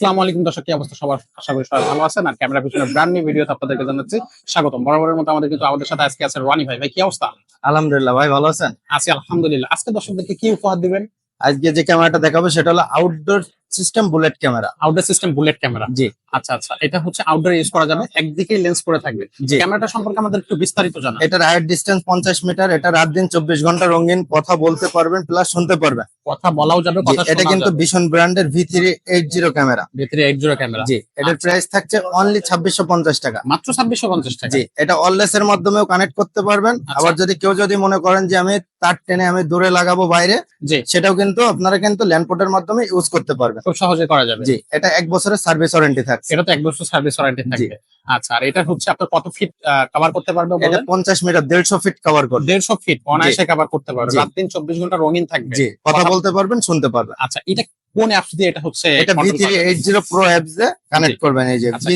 আসসালামু আলাইকুম দর্শক কি অবস্থা? সবার আশা করি সবাই ভালো আছেন। আর ক্যামেরা পিছনে ব্র্যান্ড নিউ ভিডিওতে আপনাদেরকে জানাচ্ছি স্বাগতম। বরাবরের মতো আমাদের কিন্তু আমাদের সাথে আজকে আছে রনি ভাই। ভাই কি অবস্থা? আলহামদুলিল্লাহ ভাই ভালো আছেন? আছি আলহামদুলিল্লাহ। আজকে দর্শকদেরকে কি উপহার দিবেন? আজকে যে ক্যামেরাটা দেখাবো সেটা হলো outdoor system bullet camera outdoor system bullet camera জি। আচ্ছা আচ্ছা এটা হচ্ছে আউটডোর ইউজ করা যাবে একদিকে লেন্স করে থাকবে। জি। ক্যামেরাটা সম্পর্কে আমাদের একটু বিস্তারিত জানা এটার হাইট ডিস্টেন্স পঞ্চাশ মিটার এটা রাত দিন চব্বিশ ঘণ্টা রঙিন কথা বলতে পারবেন প্লাস শুনতে পারবেন। কথা বলাও যাবে কথা এটা কিন্তু ভীষণ ব্র্যান্ডের V three eight zero camera ভিতরে এইট জিরো ক্যামেরা জি এটার আচ্ছা। প্রাইস থাকছে অনলি ছাব্বিশশো পঞ্চাশ টাকা। মাত্র ছাব্বিশশো পঞ্চাশ টাকা। জি এটা অনলেস এর মাধ্যমেও কানেক্ট করতে পারবেন। আচ্ছা। আবার যদি কেউ যদি মনে করেন যে আমি তার টেনে আমি দূরে লাগাবো বাইরে জি। সেটাও কিন্তু আপনারা কিন্তু ল্যান্ডপোর্টের মাধ্যমে ইউজ করতে পারবেন। খুব সহজে করা যাবে। জি এটা এক বছরের সার্ভিস ওয়ারেন্টি থাকছে। এটা তো এক বছর সার্ভিস ওয়ারেন্টি থাকবে। আচ্ছা আর এটা হচ্ছে আপনার কত ফিট কভার করতে পারবে এটা বলেন পঞ্চাশ মিটার দেড়শো ফিট কভার করবে। দেড়শো ফিট অনায়াসে কভার করতে পারবে। রাত দিন চব্বিশ ঘণ্টা রঙিন থাকবে। জি কথা বলতে পারবেন শুনতে পারবেন। আচ্ছা এটা কোন অ্যাপস দিয়ে এটা হচ্ছে এটা ভি control থ্রি করা? এইট জিরো প্রো অ্যাপস এ কানেক্ট করবেন এই যে আচ্ছা, ভি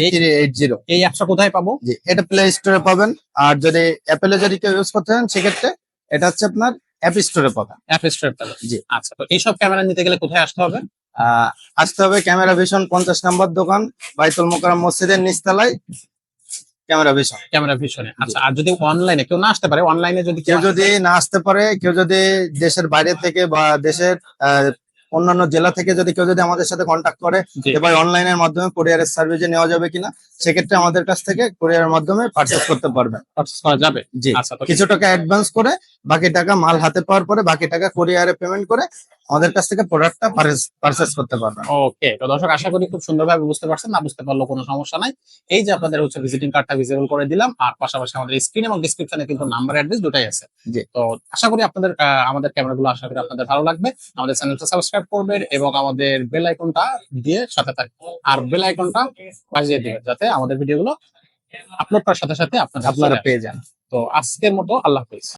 এই- অ্যাপসটা কোথায় পাবো? জি এটা প্লে স্টোরে পাবেন। আর যদি অ্যাপেলে যদি কেউ ইউজ করতে চান সেক্ষেত্রে এটা হচ্ছে আপনার অ্যাপ স্টোরে পাবেন। অ্যাপ স্টোর পাবে জি। আচ্ছা তো এইসব ক্যামেরা নিতে গেলে কোথায় আসতে হবে? আসতে হবে ক্যামেরা ভিশন পঞ্চাশ নাম্বার দোকান বাইতুল মোকার মসজিদের নিচতলায় ক্যামেরা ভিশন। ক্যামেরা ভিশনে। আচ্ছা আর যদি অনলাইনে কেউ না আসতে পারে অনলাইনে যদি কেউ কেউ যদি না আসতে পারে কেউ যদি দেশের বাইরে থেকে বা দেশের আহ, অন্যান্য জেলা থেকে যদি কেউ যদি আমাদের সাথে কন্ট্যাক্ট করে এবার অনলাইনের মাধ্যমে কোরিয়ারের সার্ভিসে নেওয়া যাবে কিনা সেক্ষেত্রে আমাদের কাছ থেকে কোরিয়ারের মাধ্যমে পারচেস করতে পারবেন। পারচেস যাবে? জি। আচ্ছা কিছু টাকা অ্যাডভান্স করে বাকি টাকা মাল হাতে পাওয়ার পরে বাকি টাকা কোরিয়ারে পেমেন্ট করে আমাদের কাছ থেকে প্রোডাক্টটা পারচেস করতে পারবেন। ওকে তো দর্শক আশা করি খুব সুন্দরভাবে বুঝতে পারছেন না বুঝতে পারল কোনো সমস্যা নাই। এই যে আপনাদের হচ্ছে ভিজিটিং কার্ডটা ভিজিবল করে দিলাম আর পাশাপাশি আমাদের স্ক্রিন এবং ডিসক্রিপশনে কিন্তু নাম্বার অ্যাড্রেস দুটাই আছে। জি। তো আশা করি আপনাদের আমাদের ক্যামেরাগুলো আশা করি আপনাদের ভালো লাগবে। আমাদের চ্যানেলটা সাবস্ক্রাইব করবেন এবং আমাদের বেল আইকনটা দিয়ে সাথে থাকবেন আর বেল আইকনটা বাজিয়ে দিবেন যাতে আমাদের ভিডিওগুলো আপলোড করার সাথে সাথে আপনারা আপনারা পেয়ে যান। তো আজকের মতো আল্লাহ হাফিজ।